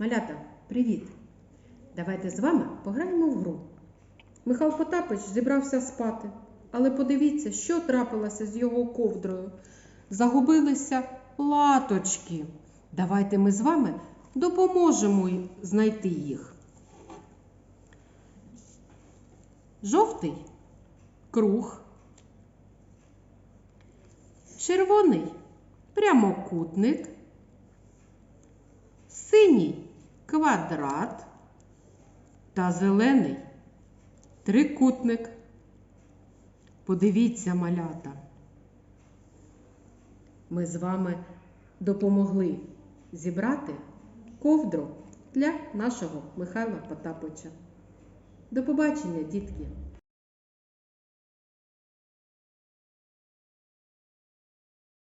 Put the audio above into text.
Малята, привіт! Давайте з вами пограємо в гру. Михайло Потапич зібрався спати, але подивіться, що трапилося з його ковдрою. Загубилися латочки. Давайте ми з вами допоможемо знайти їх. Жовтий круг. Червоний прямокутник. Синій квадрат та зелений трикутник. Подивіться, малята. Ми з вами допомогли зібрати ковдру для нашого Михайла Потапича. До побачення, дітки!